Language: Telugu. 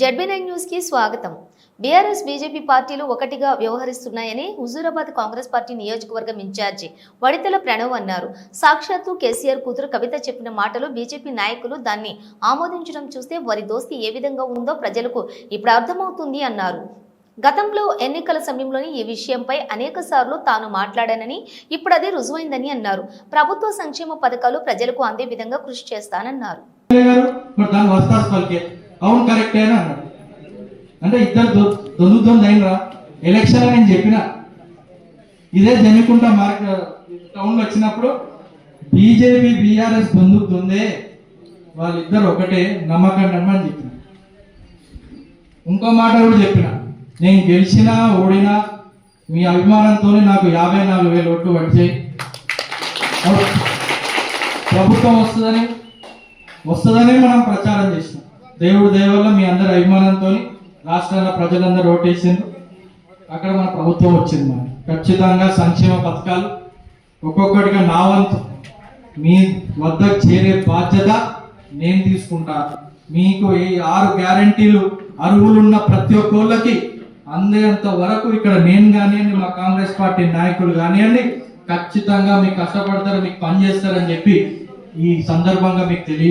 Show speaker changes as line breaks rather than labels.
జడ్బీ నైన్ న్యూస్కి స్వాగతం. బీఆర్ఎస్ బీజేపీ పార్టీలు ఒకటిగా వ్యవహరిస్తున్నాయని హుజూరాబాద్ కాంగ్రెస్ పార్టీ నియోజకవర్గం ఇన్ఛార్జి వడితల ప్రణవ్ అన్నారు. సాక్షాత్తు కేసీఆర్ కూతురు కవిత చెప్పిన మాటలు బీజేపీ నాయకులు దాన్ని ఆమోదించడం చూస్తే వారి దోస్తి ఏ విధంగా ఉందో ప్రజలకు ఇప్పుడు అర్థమవుతుంది అన్నారు. గతంలో ఎన్నికల సమయంలోని ఈ విషయంపై అనేక సార్లు తాను మాట్లాడానని ఇప్పుడు అది రుజువైందని అన్నారు. ప్రభుత్వ సంక్షేమ పథకాలు ప్రజలకు అందే విధంగా కృషి చేస్తానన్నారు.
గారు మరి దాన్ని వస్తాసు అవును కరెక్టేనా అన్నాడు. అంటే ఇద్దరు దొందుతుంది అయినరా ఎలక్షన్ నేను చెప్పిన. ఇదే జమ్మికుంట మార్క్ టౌన్ వచ్చినప్పుడు బీజేపీ బీఆర్ఎస్ దొందుతుందే వాళ్ళిద్దరు ఒకటే నమ్మకం నమ్మని చెప్పిన. ఇంకో మాట కూడా చెప్పిన. నేను గెలిచినా ఓడినా మీ అభిమానంతోనే నాకు యాభై నాలుగు వేలు ఓట్లు వచ్చాయి ప్రభుత్వం వస్తుందని వస్తుందనే మనం ప్రచారం చేసినాం. దేవుడు దయవల్ల మీ అందరి అభిమానంతో రాష్ట్రాల ప్రజలందరూ ఓటేసిండ్రు అక్కడ మన ప్రభుత్వం వచ్చింది మనం ఖచ్చితంగా సంక్షేమ పథకాలు ఒక్కొక్కటిగా నా వంతు. మీ వద్దకు చేరే బాధ్యత నేను తీసుకుంటా. మీకు ఈ ఆరు గ్యారంటీలు అర్హులున్న ప్రతి ఒక్కళ్ళకి అందేంత వరకు ఇక్కడ నేను కానివ్వండి మా కాంగ్రెస్ పార్టీ నాయకులు కానివ్వండి ఖచ్చితంగా మీకు కష్టపడతారు మీకు పని చేస్తారని చెప్పి ఈ సందర్భంగా మీకు తెలియ